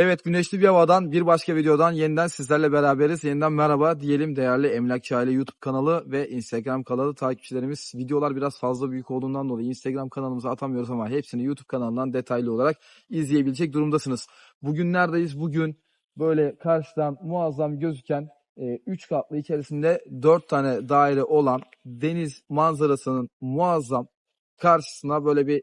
Evet güneşli bir havadan bir başka videodan yeniden sizlerle beraberiz. Yeniden merhaba diyelim değerli Emlakçı Aile YouTube kanalı ve Instagram kanalı takipçilerimiz. Videolar biraz fazla büyük olduğundan dolayı Instagram kanalımıza atamıyoruz ama hepsini YouTube kanalından detaylı olarak izleyebilecek durumdasınız. Bugün neredeyiz? Bugün böyle karşıdan muazzam gözüken 3 katlı içerisinde 4 tane daire olan deniz manzarasının muazzam karşısına böyle bir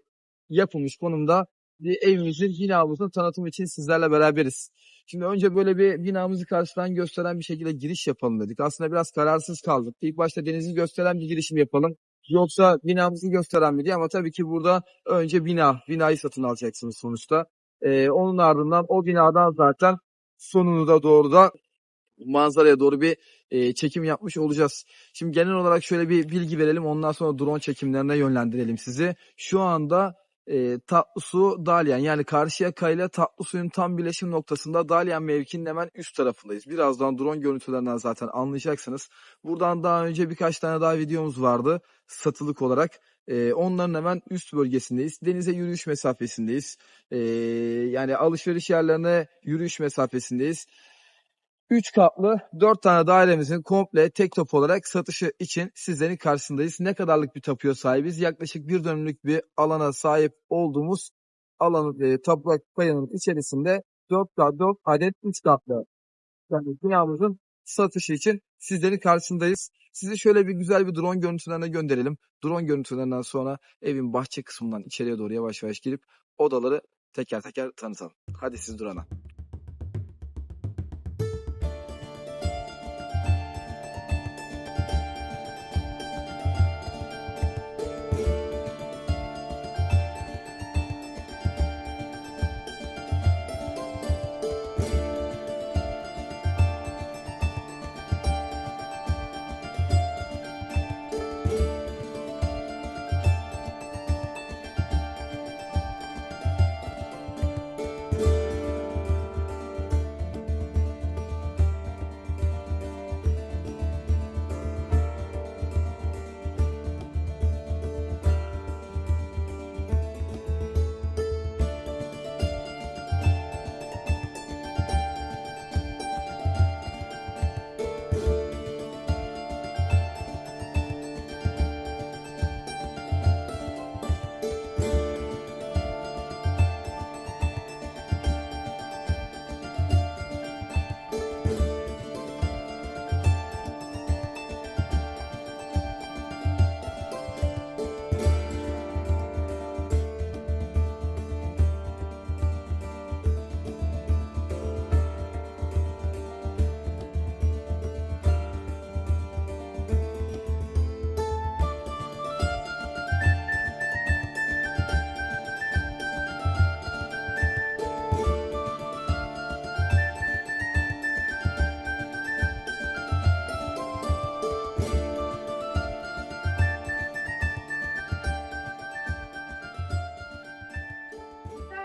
yapılmış konumda evimizin binamızın tanıtımı için sizlerle beraberiz. Şimdi önce böyle bir binamızı karşıdan gösteren bir şekilde giriş yapalım dedik. Aslında biraz kararsız kaldık. İlk başta denizi gösteren bir girişim yapalım. Yoksa binamızı gösteren mi diye ama tabii ki burada önce bina, binayı satın alacaksınız sonuçta. Ee, onun ardından o binadan zaten sonunu da doğru da manzaraya doğru bir e, çekim yapmış olacağız. Şimdi genel olarak şöyle bir bilgi verelim. Ondan sonra drone çekimlerine yönlendirelim sizi. Şu anda e, Tatlısu Dalyan yani Karşıyaka ile Tatlısu'nun tam birleşim noktasında Dalyan mevkinin hemen üst tarafındayız. Birazdan drone görüntülerinden zaten anlayacaksınız. Buradan daha önce birkaç tane daha videomuz vardı satılık olarak. E, onların hemen üst bölgesindeyiz. Denize yürüyüş mesafesindeyiz. E, yani alışveriş yerlerine yürüyüş mesafesindeyiz. 3 katlı 4 tane dairemizin komple tek top olarak satışı için sizlerin karşısındayız. Ne kadarlık bir tapuya sahibiz? Yaklaşık bir dönümlük bir alana sahip olduğumuz alanın e, toprak payının içerisinde 4 4 adet 3 katlı yani binamızın satışı için sizlerin karşısındayız. Sizi şöyle bir güzel bir drone görüntülerine gönderelim. Drone görüntülerinden sonra evin bahçe kısmından içeriye doğru yavaş yavaş girip odaları teker teker tanıtalım. Hadi siz durana.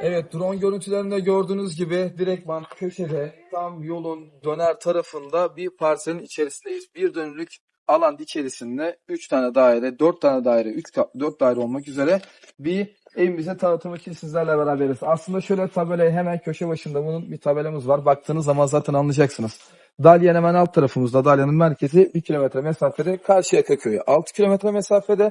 Evet drone görüntülerinde gördüğünüz gibi direktman köşede tam yolun döner tarafında bir parselin içerisindeyiz. Bir dönümlük alan içerisinde 3 tane daire, 4 tane daire, 3 4 daire olmak üzere bir evimizin tanıtımı için sizlerle beraberiz. Aslında şöyle tabela hemen köşe başında bunun bir tabelamız var. Baktığınız zaman zaten anlayacaksınız. Dalyan hemen alt tarafımızda. Dalyan'ın merkezi 1 kilometre mesafede. Karşıyaka köyü 6 kilometre mesafede.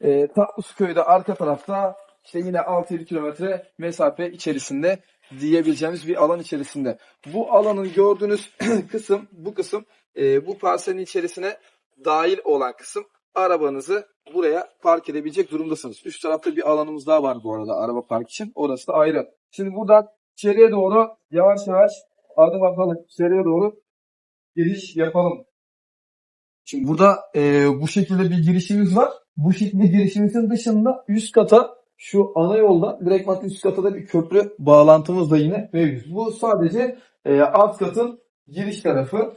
E, Tatlısu köyü de arka tarafta işte yine 6-7 kilometre mesafe içerisinde diyebileceğimiz bir alan içerisinde. Bu alanın gördüğünüz kısım, bu kısım e, bu parselin içerisine dahil olan kısım arabanızı buraya park edebilecek durumdasınız. Üst tarafta bir alanımız daha var bu arada araba park için. Orası da ayrı. Şimdi buradan içeriye doğru yavaş yavaş adım atalım. İçeriye doğru giriş yapalım. Şimdi burada e, bu şekilde bir girişimiz var. Bu şekilde girişimizin dışında üst kata şu ana yolda direkt üst kata da bir köprü bağlantımız da yine mevcut. Bu sadece e, alt katın giriş tarafı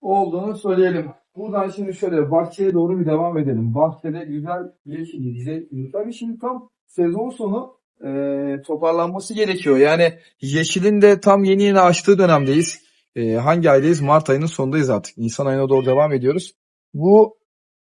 olduğunu söyleyelim. Buradan şimdi şöyle bahçeye doğru bir devam edelim. Bahçede güzel yeşil güzel. Tabii şimdi tam sezon sonu e, toparlanması gerekiyor. Yani yeşilin de tam yeni yeni açtığı dönemdeyiz. E, hangi aydayız? Mart ayının sonundayız artık. Nisan ayına doğru devam ediyoruz. Bu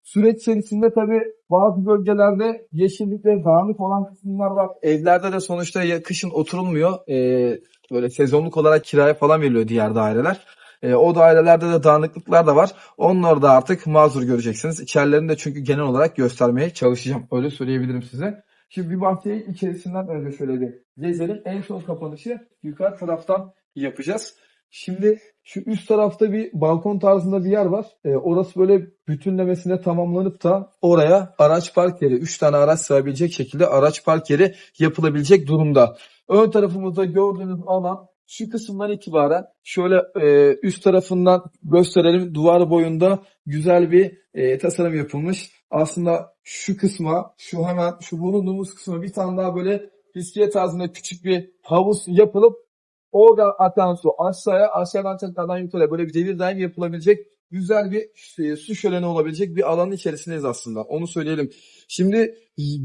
süreç içerisinde tabii bazı bölgelerde yeşillik ve dağınık olan kısımlar var. Evlerde de sonuçta kışın oturulmuyor. E, böyle sezonluk olarak kiraya falan veriliyor diğer daireler. E, o dairelerde de dağınıklıklar da var. Onları da artık mazur göreceksiniz. İçerilerini de çünkü genel olarak göstermeye çalışacağım. Öyle söyleyebilirim size. Şimdi bir bahçeyi içerisinden önce şöyle bir gezelim. En son kapanışı yukarı taraftan yapacağız. Şimdi şu üst tarafta bir balkon tarzında bir yer var. E, orası böyle bütünlemesine tamamlanıp da oraya araç park yeri, 3 tane araç sığabilecek şekilde araç park yeri yapılabilecek durumda. Ön tarafımızda gördüğünüz alan şu kısımdan itibaren şöyle e, üst tarafından gösterelim. Duvar boyunda güzel bir e, tasarım yapılmış. Aslında şu kısma, şu hemen şu bulunduğumuz kısma bir tane daha böyle bisiklet tarzında küçük bir havuz yapılıp Orada akan su aşağıya, aşağıdan tekrardan yukarıya böyle bir devir daim yapılabilecek güzel bir e, su şöleni olabilecek bir alanın içerisindeyiz aslında. Onu söyleyelim. Şimdi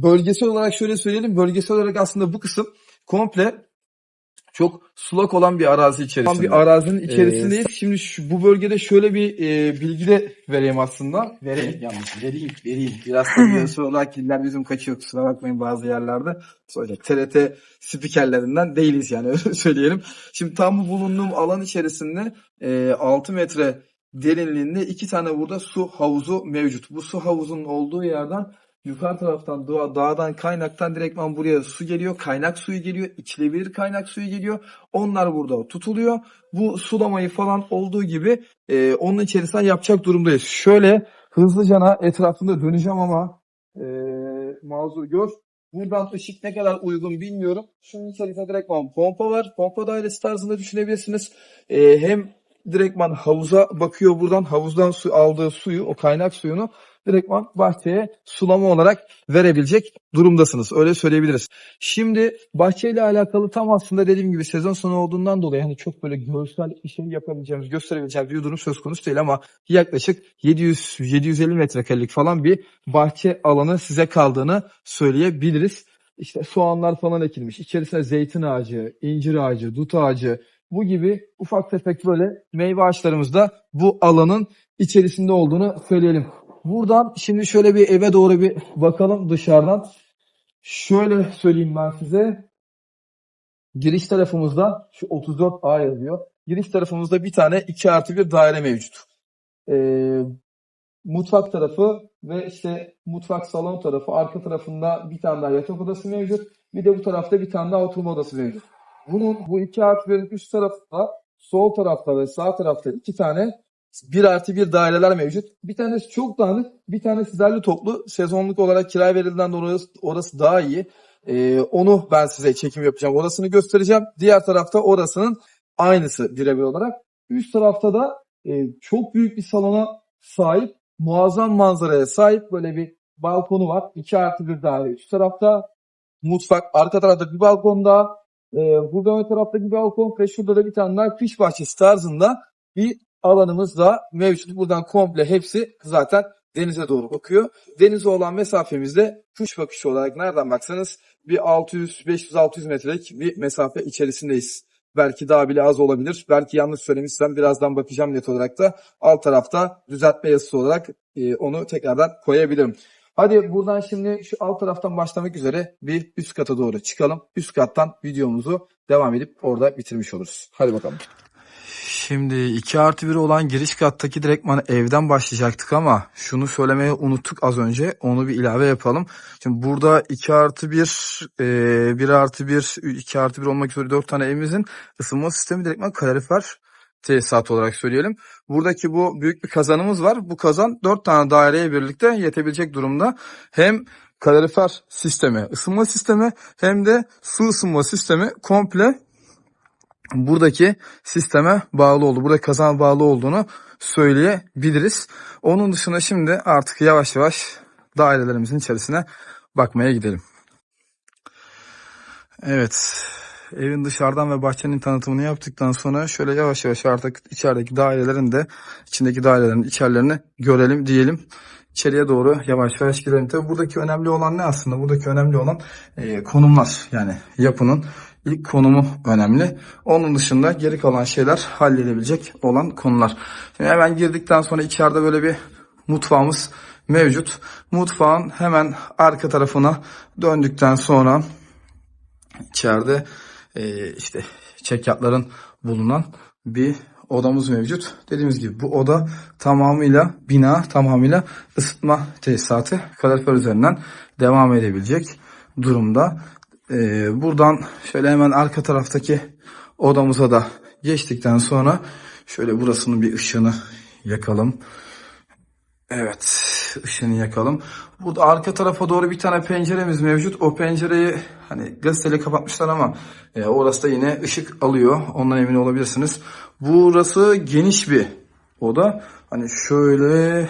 bölgesel olarak şöyle söyleyelim. Bölgesel olarak aslında bu kısım komple çok sulak olan bir arazi içerisinde. Bir arazinin içerisindeyiz. Şimdi şu, bu bölgede şöyle bir e, bilgi de vereyim aslında. Vereyim yalnız. Vereyim, vereyim. Biraz da biyosel olarak diller bizim kaçıyor. Kusura bakmayın bazı yerlerde. Söyle TRT spikerlerinden değiliz yani öyle söyleyelim. Şimdi tam bu bulunduğum alan içerisinde e, 6 metre derinliğinde iki tane burada su havuzu mevcut. Bu su havuzunun olduğu yerden yukarı taraftan doğa, dağdan kaynaktan direktman buraya su geliyor. Kaynak suyu geliyor. içilebilir kaynak suyu geliyor. Onlar burada tutuluyor. Bu sulamayı falan olduğu gibi e, onun içerisinden yapacak durumdayız. Şöyle hızlıcana etrafında döneceğim ama e, mazur gör. Buradan ışık ne kadar uygun bilmiyorum. Şunun içerisinde direktman pompa var. Pompa dairesi tarzında düşünebilirsiniz. E, hem direktman havuza bakıyor buradan. Havuzdan su aldığı suyu, o kaynak suyunu direktman bahçeye sulama olarak verebilecek durumdasınız. Öyle söyleyebiliriz. Şimdi bahçeyle alakalı tam aslında dediğim gibi sezon sonu olduğundan dolayı hani çok böyle görsel işe yapabileceğimiz, gösterebileceğimiz bir durum söz konusu değil ama yaklaşık 700-750 metrekarelik falan bir bahçe alanı size kaldığını söyleyebiliriz. İşte soğanlar falan ekilmiş. İçerisine zeytin ağacı, incir ağacı, dut ağacı, bu gibi ufak tefek böyle meyve ağaçlarımız da bu alanın içerisinde olduğunu söyleyelim. Buradan şimdi şöyle bir eve doğru bir bakalım dışarıdan. Şöyle söyleyeyim ben size. Giriş tarafımızda şu 34A yazıyor. Giriş tarafımızda bir tane 2 artı bir daire mevcut. Ee, mutfak tarafı ve işte mutfak salon tarafı arka tarafında bir tane daha yatak odası mevcut. Bir de bu tarafta bir tane daha oturma odası mevcut. Bunun bu 2 artı birin üst tarafında sol tarafta ve sağ tarafta iki tane 1 artı 1 daireler mevcut. Bir tanesi çok dağınık, bir tanesi derli toplu. Sezonluk olarak kiraya verildiğinden dolayı orası, orası daha iyi. Ee, onu ben size çekim yapacağım. Orasını göstereceğim. Diğer tarafta orasının aynısı birebir olarak. Üst tarafta da e, çok büyük bir salona sahip, muazzam manzaraya sahip böyle bir balkonu var. 2 artı 1 daire. Üst tarafta mutfak, arka tarafta bir balkon daha. Ee, burada ön taraftaki bir balkon ve şurada da bir tane daha kış bahçesi tarzında bir alanımız da mevcut. Buradan komple hepsi zaten denize doğru bakıyor. Denize olan mesafemizde kuş bakışı olarak nereden baksanız bir 600, 500, 600 metrelik bir mesafe içerisindeyiz. Belki daha bile az olabilir. Belki yanlış söylemişsem birazdan bakacağım net olarak da alt tarafta düzeltme yazısı olarak e, onu tekrardan koyabilirim. Hadi buradan şimdi şu alt taraftan başlamak üzere bir üst kata doğru çıkalım. Üst kattan videomuzu devam edip orada bitirmiş oluruz. Hadi bakalım. Şimdi 2 artı 1 olan giriş kattaki direktman evden başlayacaktık ama şunu söylemeyi unuttuk az önce. Onu bir ilave yapalım. Şimdi burada 2 artı 1, e, 1 artı 1, 2 artı 1 olmak üzere 4 tane evimizin ısınma sistemi direktman kalorifer tesisat olarak söyleyelim. Buradaki bu büyük bir kazanımız var. Bu kazan 4 tane daireye birlikte yetebilecek durumda. Hem kalorifer sistemi, ısınma sistemi hem de su ısınma sistemi komple buradaki sisteme bağlı oldu. Burada kazan bağlı olduğunu söyleyebiliriz. Onun dışında şimdi artık yavaş yavaş dairelerimizin içerisine bakmaya gidelim. Evet. Evin dışarıdan ve bahçenin tanıtımını yaptıktan sonra şöyle yavaş yavaş artık içerideki dairelerin de içindeki dairelerin içerilerini görelim diyelim. İçeriye doğru yavaş yavaş gidelim. Tabii buradaki önemli olan ne aslında? Buradaki önemli olan e, konumlar. Yani yapının ilk konumu önemli. Onun dışında geri kalan şeyler halledebilecek olan konular. Şimdi hemen girdikten sonra içeride böyle bir mutfağımız mevcut. Mutfağın hemen arka tarafına döndükten sonra içeride e, işte çekyatların bulunan bir odamız mevcut. Dediğimiz gibi bu oda tamamıyla bina tamamıyla ısıtma tesisatı kalorifer üzerinden devam edebilecek durumda. Ee, buradan şöyle hemen arka taraftaki odamıza da geçtikten sonra şöyle burasının bir ışığını yakalım. Evet, ışığını yakalım. Burada arka tarafa doğru bir tane penceremiz mevcut. O pencereyi hani gazeteyle kapatmışlar ama e, orası da yine ışık alıyor. Ondan emin olabilirsiniz. Burası geniş bir oda. Hani şöyle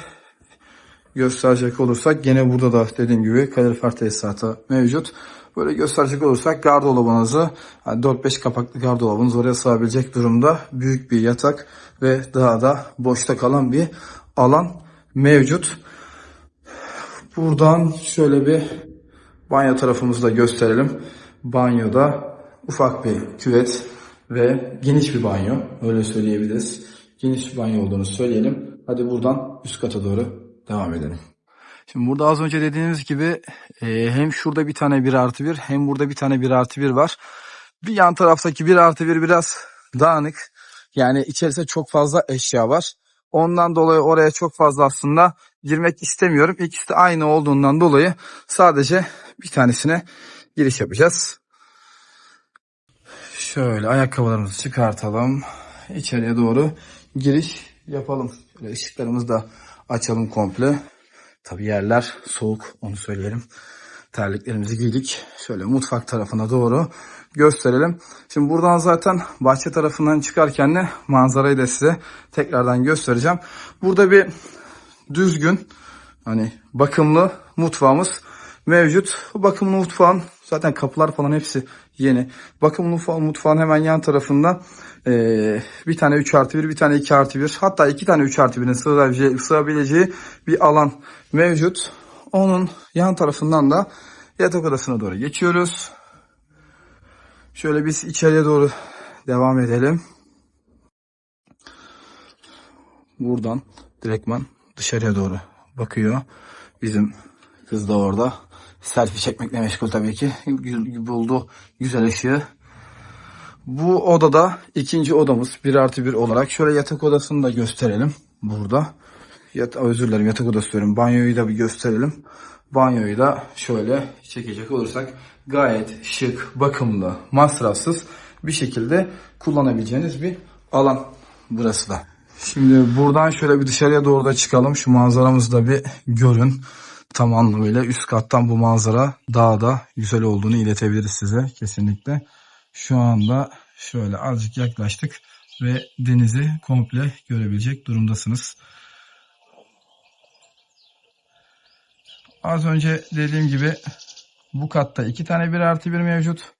gösterecek olursak gene burada da dediğim gibi kalorifer tesisatı mevcut. Böyle gösterecek olursak gardırobunuzı hani 4-5 kapaklı gardırobunuz oraya sığabilecek durumda. Büyük bir yatak ve daha da boşta kalan bir alan mevcut. Buradan şöyle bir banyo tarafımızı da gösterelim. Banyoda ufak bir küvet ve geniş bir banyo. Öyle söyleyebiliriz. Geniş bir banyo olduğunu söyleyelim. Hadi buradan üst kata doğru devam edelim. Şimdi burada az önce dediğimiz gibi e, hem şurada bir tane 1 artı 1 hem burada bir tane 1 artı 1 var. Bir yan taraftaki 1 artı 1 biraz dağınık. Yani içerisinde çok fazla eşya var. Ondan dolayı oraya çok fazla aslında girmek istemiyorum. İkisi de aynı olduğundan dolayı sadece bir tanesine giriş yapacağız. Şöyle ayakkabılarımızı çıkartalım. İçeriye doğru giriş yapalım. Şöyle ışıklarımızı da açalım komple. Tabi yerler soğuk onu söyleyelim. Terliklerimizi giydik. Şöyle mutfak tarafına doğru gösterelim. Şimdi buradan zaten bahçe tarafından çıkarken de manzarayı da size tekrardan göstereceğim. Burada bir düzgün hani bakımlı mutfağımız mevcut. Bakımlı mutfağın zaten kapılar falan hepsi yeni. Bakımlı mutfağın hemen yan tarafında eee, bir tane 3 artı 1 bir tane 2 artı 1 hatta iki tane 3 artı 1'in sığabileceği, sığabileceği bir alan mevcut. Onun yan tarafından da yatak odasına doğru geçiyoruz. Şöyle biz içeriye doğru devam edelim. Buradan direktman dışarıya doğru bakıyor. Bizim kız da orada. Selfie çekmekle meşgul tabii ki. Buldu güzel ışığı. Bu odada ikinci odamız 1 artı 1 olarak. Şöyle yatak odasını da gösterelim burada. Yat özür dilerim yatak odası diyorum. Banyoyu da bir gösterelim. Banyoyu da şöyle çekecek olursak gayet şık, bakımlı, masrafsız bir şekilde kullanabileceğiniz bir alan burası da. Şimdi buradan şöyle bir dışarıya doğru da çıkalım. Şu manzaramızı da bir görün. Tam anlamıyla üst kattan bu manzara daha da güzel olduğunu iletebiliriz size kesinlikle. Şu anda şöyle azıcık yaklaştık ve denizi komple görebilecek durumdasınız. Az önce dediğim gibi bu katta iki tane 1 artı 1 mevcut.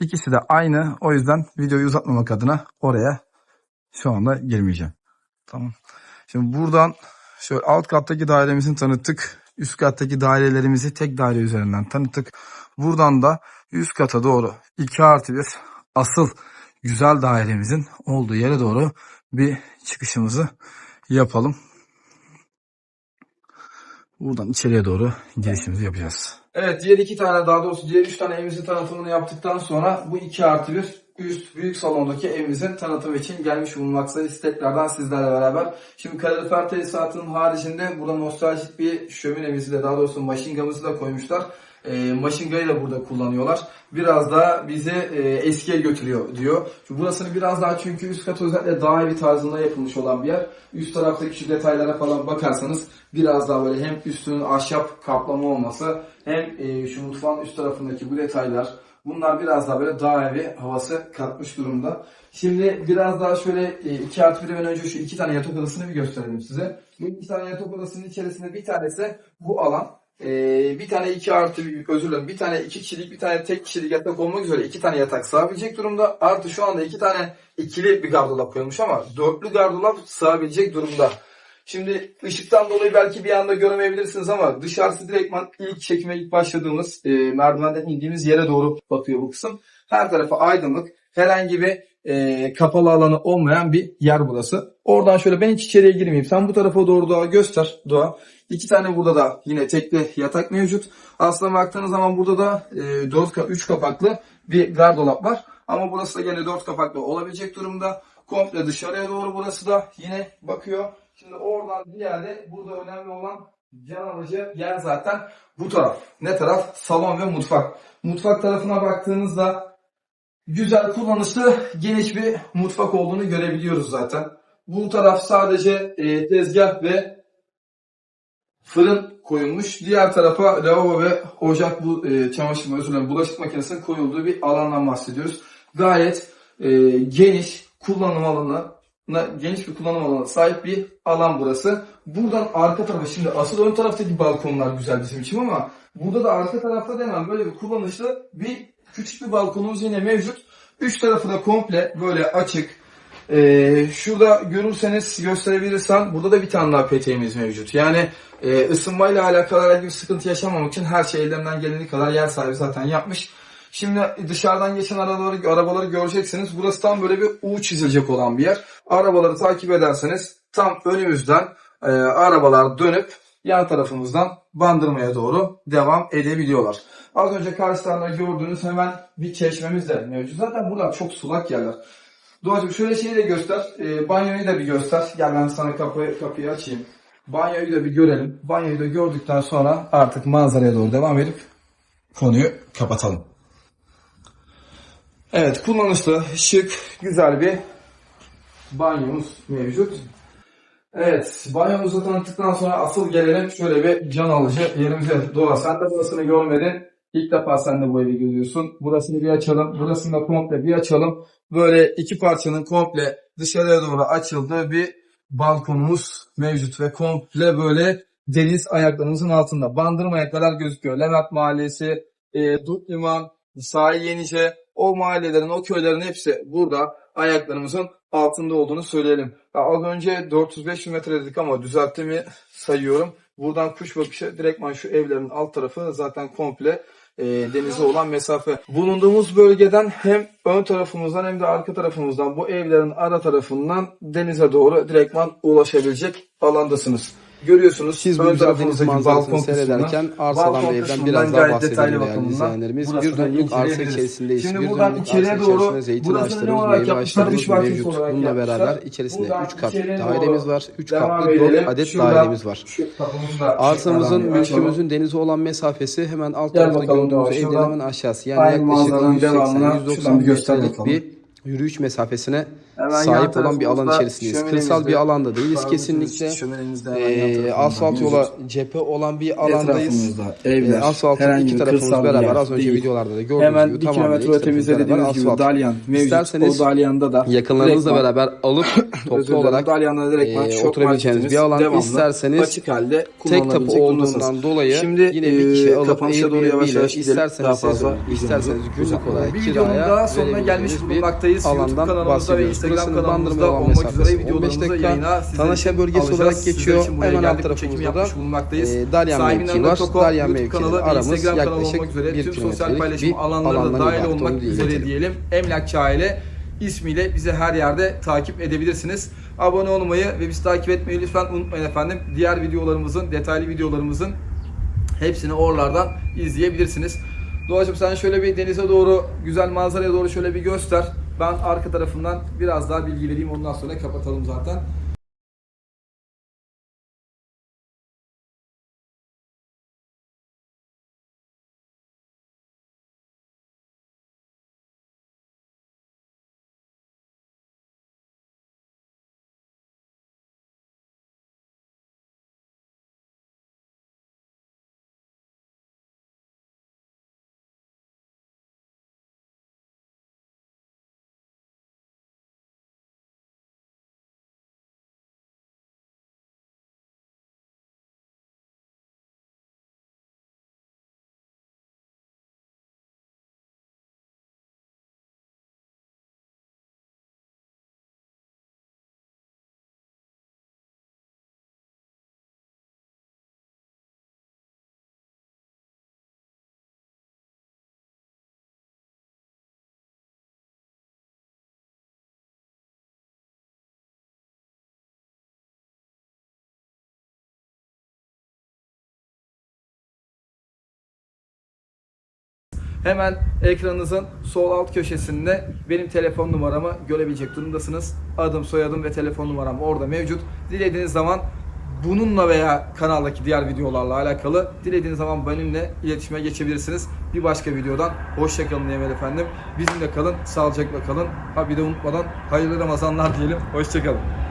İkisi de aynı. O yüzden videoyu uzatmamak adına oraya şu anda girmeyeceğim. Tamam. Şimdi buradan şöyle alt kattaki dairemizi tanıttık. Üst kattaki dairelerimizi tek daire üzerinden tanıttık. Buradan da üst kata doğru 2 artı 1 asıl güzel dairemizin olduğu yere doğru bir çıkışımızı yapalım. Buradan içeriye doğru girişimizi yapacağız. Evet diğer iki tane daha doğrusu diğer üç tane evimizin tanıtımını yaptıktan sonra bu iki artı bir üst büyük salondaki evimizin tanıtımı için gelmiş bulunmaktayız tekrardan sizlerle beraber. Şimdi kalorifer tesisatının haricinde burada nostaljik bir şöminemizi de daha doğrusu maşingamızı da koymuşlar. E, maşingayı da burada kullanıyorlar. Biraz da bizi e, eskiye götürüyor diyor. Şu burasını biraz daha çünkü üst kat özellikle daha evi tarzında yapılmış olan bir yer. Üst taraftaki şu detaylara falan bakarsanız biraz daha böyle hem üstünün ahşap kaplama olması hem e, şu mutfağın üst tarafındaki bu detaylar bunlar biraz daha böyle dağ evi havası katmış durumda. Şimdi biraz daha şöyle e, 2 artı 1'den önce şu iki tane yatak odasını bir gösterelim size. Bu iki tane yatak odasının içerisinde bir tanesi bu alan. Ee, bir tane iki artı özür dilerim bir tane iki kişilik bir tane tek kişilik yatak olmak üzere iki tane yatak sığabilecek durumda. Artı şu anda iki tane ikili bir gardırop koyulmuş ama dörtlü gardırop sığabilecek durumda. Şimdi ışıktan dolayı belki bir anda göremeyebilirsiniz ama dışarısı direktman ilk çekime ilk başladığımız e, merdivenden indiğimiz yere doğru bakıyor bu kısım. Her tarafa aydınlık. Herhangi bir e, kapalı alanı olmayan bir yer burası. Oradan şöyle ben hiç içeriye girmeyeyim. Sen bu tarafa doğru doğa göster. Doğa. İki tane burada da yine tekli yatak mevcut. Aslına baktığınız zaman burada da e, 4 3 kapaklı bir gardırop var. Ama burası da gene dört kapaklı olabilecek durumda. Komple dışarıya doğru burası da yine bakıyor. Şimdi oradan bir yerde burada önemli olan can alıcı yer zaten bu taraf. Ne taraf? Salon ve mutfak. Mutfak tarafına baktığınızda güzel kullanışlı geniş bir mutfak olduğunu görebiliyoruz zaten. Bu taraf sadece e, tezgah ve fırın koyulmuş. Diğer tarafa lavabo ve ocak bu e, çamaşır özür bulaşık makinesinin koyulduğu bir alandan bahsediyoruz. Gayet e, geniş kullanım alanı geniş bir kullanım alanına sahip bir alan burası. Buradan arka tarafa şimdi asıl ön taraftaki balkonlar güzel bizim için ama burada da arka tarafta da böyle bir kullanışlı bir küçük bir balkonumuz yine mevcut. Üç tarafı da komple böyle açık. Ee, şurada görürseniz gösterebilirsem burada da bir tane daha peteğimiz mevcut. Yani e, ısınmayla alakalı herhangi bir sıkıntı yaşamamak için her şey ellerinden geldiği kadar yer sahibi zaten yapmış. Şimdi dışarıdan geçen arabaları, arabaları göreceksiniz. Burası tam böyle bir U çizilecek olan bir yer. Arabaları takip ederseniz tam önümüzden e, arabalar dönüp yan tarafımızdan bandırmaya doğru devam edebiliyorlar. Az önce karşılarında gördüğünüz hemen bir çeşmemiz de mevcut. Zaten buralar çok sulak yerler. Doğacığım şöyle şeyi de göster. E, banyoyu da bir göster. Gel ben sana kapıyı, kapıyı açayım. Banyoyu da bir görelim. Banyoyu da gördükten sonra artık manzaraya doğru devam edip konuyu kapatalım. Evet kullanışlı, şık, güzel bir banyomuz mevcut. Evet banyomuzu tanıttıktan sonra asıl gelelim şöyle bir can alıcı yerimize. Doğa sen de burasını görmedin. İlk defa sen de bu evi görüyorsun. Burasını bir açalım. Burasını da komple bir açalım. Böyle iki parçanın komple dışarıya doğru açıldığı bir balkonumuz mevcut ve komple böyle deniz ayaklarımızın altında. Bandırmaya kadar gözüküyor. Levent Mahallesi, e, Dut Liman, Sahil Yenice, o mahallelerin, o köylerin hepsi burada ayaklarımızın altında olduğunu söyleyelim. Ya az önce 400-500 metre dedik ama düzelttiğimi sayıyorum. Buradan kuş bakışı direktman şu evlerin alt tarafı zaten komple e, denize olan mesafe. Bulunduğumuz bölgeden hem ön tarafımızdan hem de arka tarafımızdan bu evlerin ara tarafından denize doğru direktman ulaşabilecek alandasınız. Görüyorsunuz Siz bu güzel deniz manzarasını balkon seyrederken arsadan ve evden biraz daha bahsedelim değerli izleyenlerimiz. Bir dönümlük arsa içerisindeyiz. Şimdi Bir buradan içeriye doğru içerisinde zeytin ağaçlarımız, meyve ağaçlarımız mevcut. Bununla beraber içerisinde Buradan 3 katlı içeriye dairemiz var. 3 devam katlı edelim. 4 adet dairemiz var. Arsamızın, mülkümüzün denize olan mesafesi hemen alt tarafta evlerin şuradan hemen aşağısı. Yani yaklaşık manzaranın devamına şuradan 180-190 bir göster metrelik bir yürüyüş mesafesine Hemen sahip olan bir alan içerisindeyiz. Kırsal bir alanda değiliz kesinlikle. Ee, asfalt yola cephe olan bir alandayız. Evler, Ee, asfaltın iki tarafımız beraber az önce değil. videolarda da gördüğünüz Hemen gibi tamamen iki tarafımız beraber asfalt. Dalyan mevcut. İsterseniz o Dalyan'da da Yakınlarınızla beraber alıp toplu olarak Dalyan'da direktman e, oturabileceğiniz bir alan. devamlı İsterseniz açık halde tek kullanılabilecek olduğundan dolayı Şimdi yine bir kişi e, alıp kapanışa doğru yavaş Airbnb ile isterseniz isterseniz günlük olarak kiraya daha sonuna gelmiş verebileceğiniz bir alandan bahsediyoruz. Instagram kanalımızda olmak üzere mesafesi 15 videolarımızı dakika. yayına sizler Tanaşa bölgesi alacağız. olarak geçiyor. Hemen alt tarafımızda da e, Dalyan mevkii var. Dalyan ve aramız Instagram yaklaşık kanalı olmak üzere bir tüm sosyal kilometrelik paylaşım bir alanlarına dahil olmak üzere diyelim. Emlakçı Aile ismiyle bizi her yerde takip edebilirsiniz. Abone olmayı ve bizi takip etmeyi lütfen unutmayın efendim. Diğer videolarımızın, detaylı videolarımızın hepsini oralardan izleyebilirsiniz. Doğacığım sen şöyle bir denize doğru, güzel manzaraya doğru şöyle bir göster. Ben arka tarafından biraz daha bilgi vereyim ondan sonra kapatalım zaten. Hemen ekranınızın sol alt köşesinde benim telefon numaramı görebilecek durumdasınız. Adım, soyadım ve telefon numaram orada mevcut. Dilediğiniz zaman bununla veya kanaldaki diğer videolarla alakalı dilediğiniz zaman benimle iletişime geçebilirsiniz. Bir başka videodan hoşçakalın diyelim efendim. Bizimle kalın, sağlıcakla kalın. Ha bir de unutmadan hayırlı Ramazanlar diyelim. Hoşçakalın.